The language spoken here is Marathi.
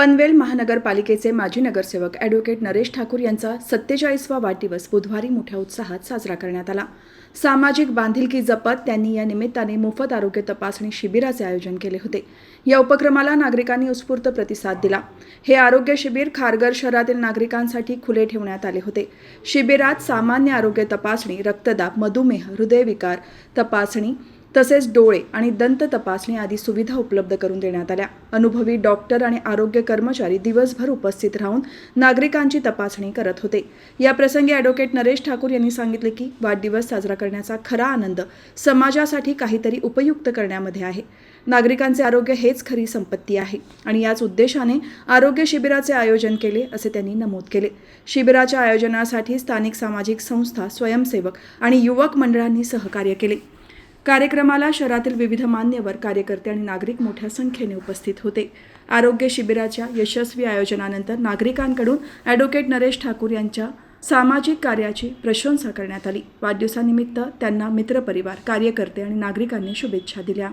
पनवेल महानगरपालिकेचे माजी नगरसेवक ॲडव्होकेट नरेश ठाकूर यांचा सत्तेचाळीसवा वाढदिवस बुधवारी मोठ्या उत्साहात साजरा करण्यात आला. सामाजिक बांधिलकी जपत त्यांनी या निमित्ताने मोफत आरोग्य तपासणी शिबिराचे आयोजन केले होते. या उपक्रमाला नागरिकांनी उत्स्फूर्त प्रतिसाद दिला. हे आरोग्य शिबिर खारघर शहरातील नागरिकांसाठी खुले ठेवण्यात आले होते. शिबिरात सामान्य आरोग्य तपासणी रक्तदाब मधुमेह हृदयविकार तपासणी तसेच डोळे आणि दंत तपासणी आदी सुविधा उपलब्ध करून देण्यात आल्या. अनुभवी डॉक्टर आणि आरोग्य कर्मचारी दिवसभर उपस्थित राहून नागरिकांची तपासणी करत होते. या प्रसंगी ॲडव्होकेट नरेश ठाकूर यांनी सांगितले की वाढदिवस साजरा करण्याचा खरा आनंद समाजासाठी काहीतरी उपयुक्त करण्यामध्ये आहे. नागरिकांचे आरोग्य हेच खरी संपत्ती आहे आणि याच उद्देशाने आरोग्य शिबिराचे आयोजन केले असे त्यांनी नमूद केले. शिबिराच्या आयोजनासाठी स्थानिक सामाजिक संस्था स्वयंसेवक आणि युवक मंडळांनी सहकार्य केले. कार्यक्रमाला शहरातील विविध मान्यवर कार्यकर्ते आणि नागरिक मोठ्या संख्येने उपस्थित होते. आरोग्य शिबिराच्या यशस्वी आयोजनानंतर नागरिकांकडून ॲडव्होकेट नरेश ठाकूर यांच्या सामाजिक कार्याची प्रशंसा करण्यात आली. वाढदिवसानिमित्त त्यांना मित्रपरिवार कार्यकर्ते आणि नागरिकांनी शुभेच्छा दिल्या.